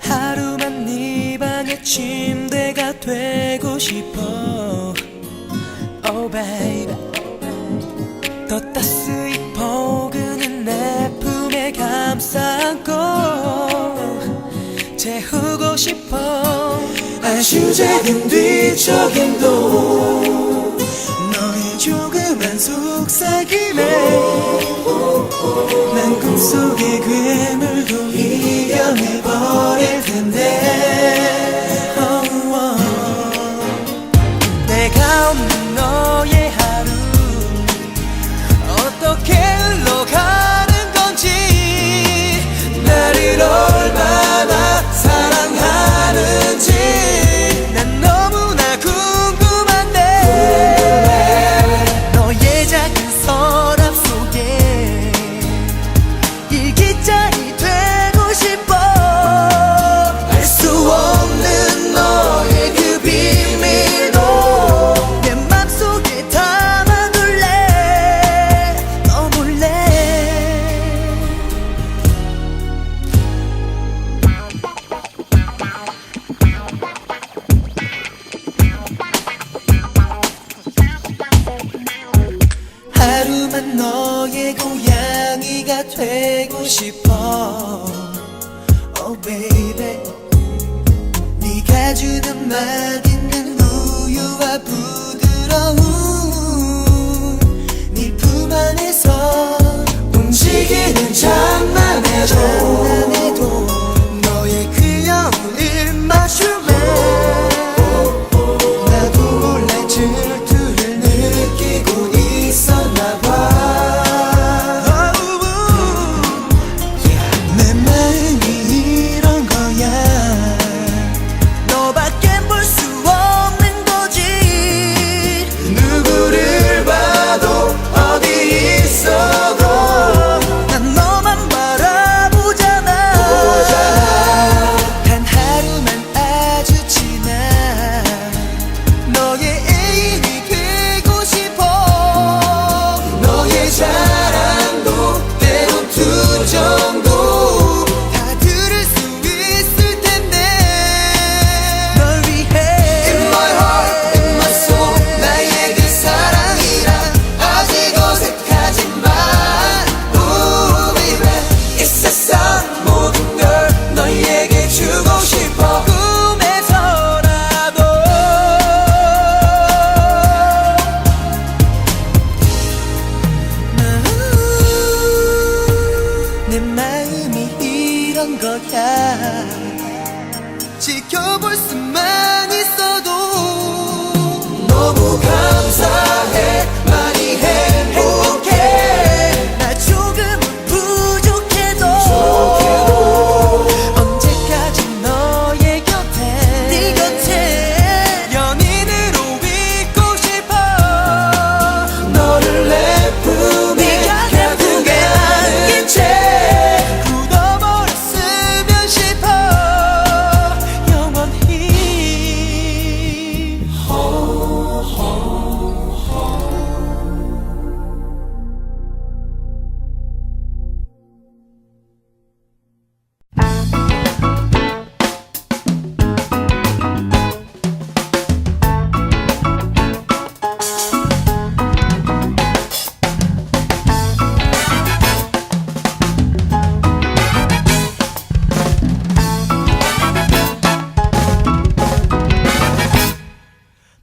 하루만 네 방의 침대가 되고 싶어. Oh baby 더 따스히 포근한 내 품에 감싸고 재우고 싶어. 안심적인 뒤척임도 너의 조그만 속삭임에 so 난 너의 고양이가 되고 싶어. Oh baby. 네가 주는 맛있는 우유와 부드러운 네 품 안에서 움직이는 장만해줘 거야 지켜볼 수만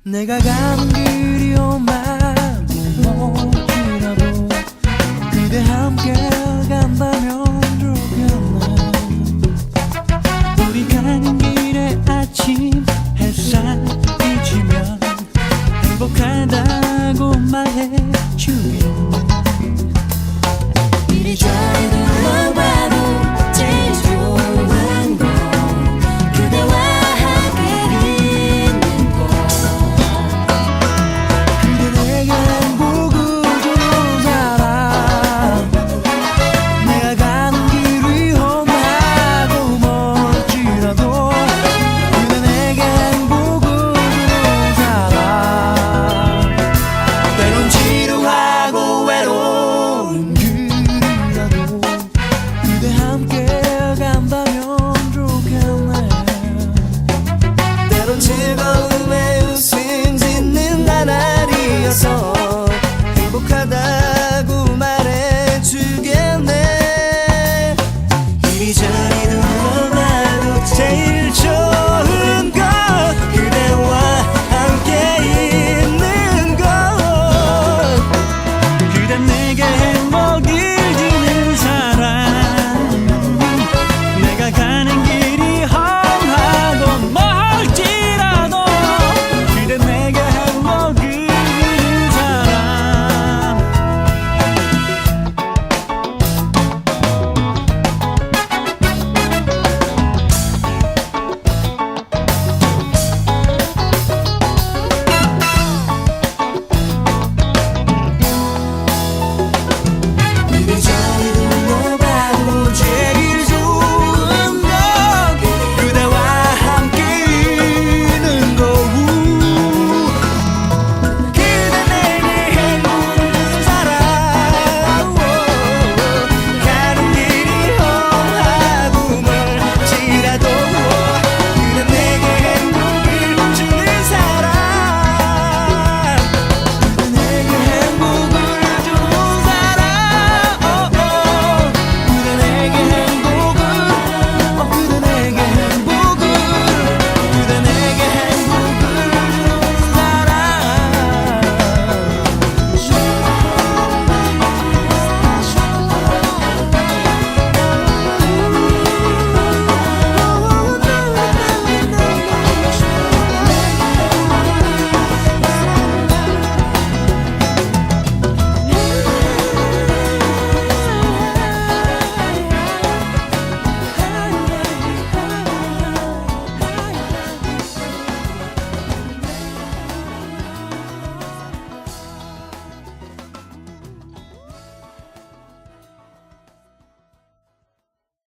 내가 간 길이 오만 못이라도 그대 함께 간다면 좋겠네. 우리 가는 길에 아침